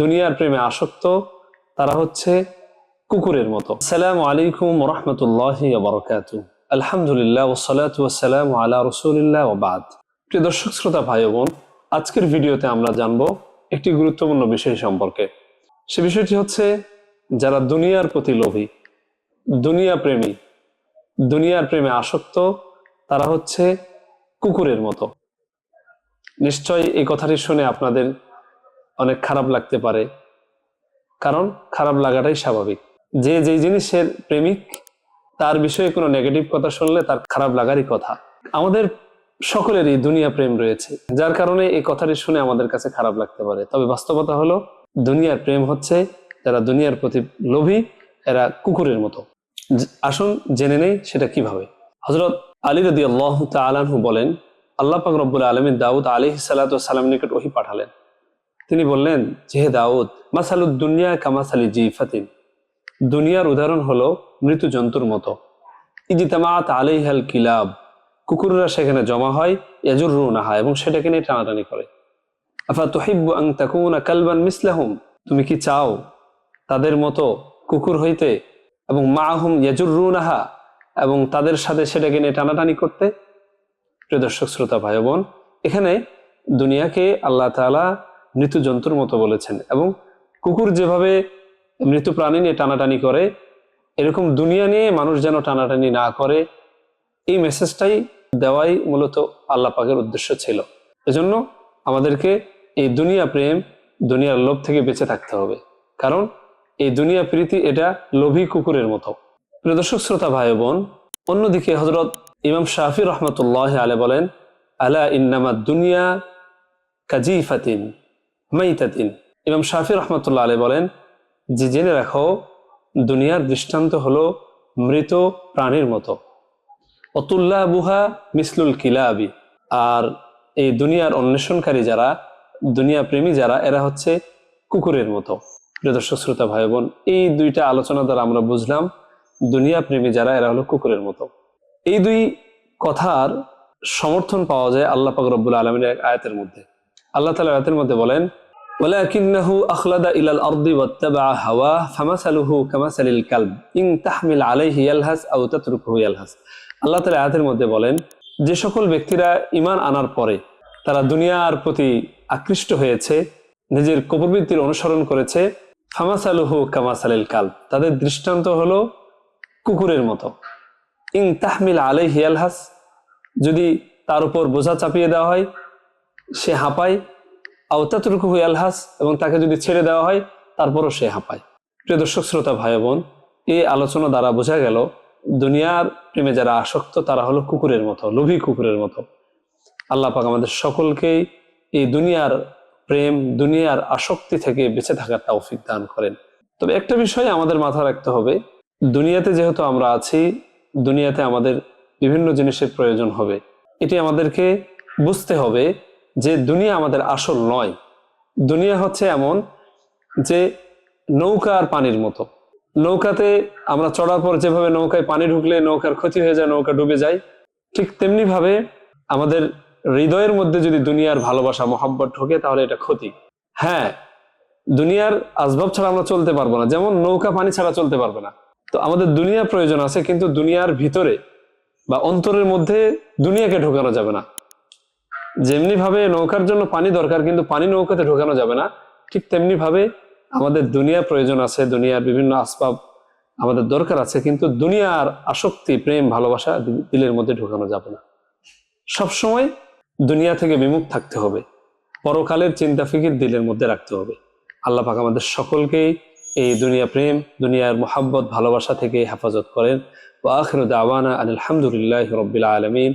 দুনিয়ার প্রেমে আসক্ত, তারা হচ্ছে কুকুরের মতো। সালাম আলাইকুম রহমতুল্লাহ বরকাত আলহামদুলিল্লাহ ওসালাত ওসালাম আলা রসুলিল্লাহ ওবাদ প্রিয় দর্শক, শ্রোতা, ভাই বোন, আজকের ভিডিওতে আমরা জানব একটি গুরুত্বপূর্ণ বিষয় সম্পর্কে। সে বিষয়টি হচ্ছে, যারা দুনিয়ার প্রতি লোভী, দুনিয়া প্রেমী, দুনিয়ার প্রেমে আসক্ত, তারা হচ্ছে কুকুরের মতো। নিশ্চয় এই কথাটি শুনে আপনাদের অনেক খারাপ লাগতে পারে। কারণ খারাপ লাগাটাই স্বাভাবিক। যে যেই জিনিসের প্রেমিক, তার বিষয়ে কোনো নেগেটিভ কথা শুনলে তার খারাপ লাগারই কথা। আমাদের সকলেরই দুনিয়া প্রেম রয়েছে। যার কারণে এই কথাটি শুনে আমাদের কাছে খারাপ লাগতে পারে। তবে বাস্তবতা হলো, দুনিয়ার প্রেম হচ্ছে যারা দুনিয়ার প্রতি লোভী, এরা কুকুরের মতো। আসুন জেনে নেই সেটা কীভাবে। হজরত আলী রদি আল্লাহ তালাহু বলেন, আল্লাহ পাক রব্বুল আলমিন দাউদ আলী সালাম নিকট ওহি তিনি বললেন যে হে দাউদ, মাসালুদ দুনিয়া কামাসালি জিফাতিন। দুনিয়ার উদাহরণ হলো মৃত্যু জন্তুর মতো। ইজিতামাত আলাইহাল কিলাব। কুকুররা সেখানে জমা হয় ইয়াজুর নাহা এবং সেটাকে নিয়ে টানাটানি করে। আফা তুহিব্বু আং তাকুনা কালবান মিসলাহুম। তুমি কি চাও তাদের মতো কুকুর হইতে এবং মাহুম ইয়াজুর নাহা এবং তাদের সাথে সেটাকে নিয়ে টানাটানি করতে? প্রিয় দর্শক, শ্রোতা, ভাই বোন, এখানে দুনিয়াকে আল্লাহ তাআলা মৃত্যু জন্তুর মতো বলেছেন এবং কুকুর যেভাবে মৃত্যু প্রাণী নিয়ে টানাটানি করে, এরকম দুনিয়া নিয়ে মানুষ যেন টানাটানি না করে, এই মেসেজটাই দেওয়াই মূলত আল্লাহ পাকের উদ্দেশ্য ছিল। এজন্য আমাদেরকে এই দুনিয়া প্রেম, দুনিয়ার লোভ থেকে বেঁচে থাকতে হবে। কারণ এই দুনিয়া প্রীতি এটা লোভী কুকুরের মতো। প্রিয় দর্শক, শ্রোতা ভাই বোন, অন্যদিকে হজরত ইমাম শাহি রহমতুল্লাহ আলে বলেন, আলা ইন্নামা দুনিয়া কাজিফাতিন। মাইতাতিন। ইমাম শাহি রহমতুল্লাহ আলে বলেন যে জেনে রাখো, দুনিয়ার দৃষ্টান্ত হলো মৃত প্রাণীর মতো। অতুল্লাহ বুহা মিসলুল কিলাবি। আর এই দুনিয়ার অন্বেষণকারী যারা দুনিয়া প্রেমী যারা, এরা হচ্ছে কুকুরের মতো। প্রিয় দর্শক, শ্রোতা, ভাই, বোন, এই দুইটা আলোচনা দ্বারা আমরা বুঝলাম দুনিয়া প্রেমী যারা, এরা হলো কুকুরের মতো। এই দুই কথার সমর্থন পাওয়া যায় আল্লাহ পাক রব্বুল আলমীর এক আয়াতের মধ্যে। আল্লাহ তালা আয়াতের মধ্যে বলেন ولكنه أخلد إلى الأرض واتبع هواه فمثله كمثل الكلب إن تحمل عليه يلهث أو تتركه يلهث আল্লাহ তালা আয়াতের মধ্যে বলেন যে সকল ব্যক্তিরা ইমান আনার পরে তারা দুনিয়ার প্রতি আকৃষ্ট হয়েছে নিজের কপরবৃত্তির অনুসরণ করেছে ফামাসালুহু কামাসালিল কাল তাদের দৃষ্টান্ত হলো কুকুরের মতো ইং তাহমিল আলাই হিয়ালহাস যদি তার উপর বোঝা চাপিয়ে দেওয়া হয় সে হাঁপায় আওতাতরুকু হুয়ালহাস এবং তাকে যদি ছেড়ে দেওয়া হয়, তারপরও সে হাঁপায়। প্রিয় দর্শক, শ্রোতা ভাই বোন, এই আলোচনা দ্বারা বোঝা গেল, দুনিয়ার প্রেমে যারা আসক্ত, তারা হলো কুকুরের মতো, লোভী কুকুরের মতো। আল্লাহ পাক আমাদের সকলকেই এই দুনিয়ার প্রেম, দুনিয়ার আসক্তি থেকে বেঁচে থাকার তৌফিক দান করেন। তবে একটা বিষয় আমাদের মাথায় রাখতে হবে, দুনিয়াতে যেহেতু আমরা আছি, দুনিয়াতে আমাদের বিভিন্ন জিনিসের প্রয়োজন হবে। এটি আমাদেরকে বুঝতে হবে যে দুনিয়া আমাদের আসল নয়। দুনিয়া হচ্ছে এমন যে নৌকা আর পানির মতো। নৌকাতে আমরা চড়ার পর যেভাবে নৌকায় পানি ঢুকলে নৌকার ক্ষতি হয়ে যায়, নৌকা ডুবে যায়, ঠিক তেমনি ভাবে আমাদের হৃদয়ের মধ্যে যদি দুনিয়ার ভালোবাসা, মহাব্বত ঢোকে, তাহলে এটা ক্ষতি। হ্যাঁ দুনিয়ার আসবাব ছাড়া আমরা চলতে পারব না। যেমন নৌকা পানি ছাড়া চলতে পারবে না। তো আমাদের দুনিয়া প্রয়োজন আছে, কিন্তু দুনিয়ার ভিতরে বা অন্তরের মধ্যে দুনিয়াকে ঢোকানো যাবে না। যেমনি ভাবে নৌকার জন্য পানি দরকার, কিন্তু পানি নৌকাতে ঢোকানো যাবে না। ঠিক তেমনি ভাবে আমাদের দুনিয়া প্রয়োজন আছে, দুনিয়ার বিভিন্ন আসবাব আমাদের দরকার আছে, কিন্তু দুনিয়ার আসক্তি, প্রেম, ভালোবাসা দিলের মধ্যে ঢোকানো যাবে না। সবসময় দুনিয়া থেকে বিমুখ থাকতে হবে। পরকালের চিন্তা ফিকির দিলের মধ্যে রাখতে হবে। আল্লাহ পাক আমাদের সকলকেই এই দুনিয়া প্রেম, দুনিয়ার মোহাব্বত, ভালোবাসা থেকে হেফাজত করেন। ও আখির দাওয়ানা আলহামদুলিল্লাহ রবিল আলমিন।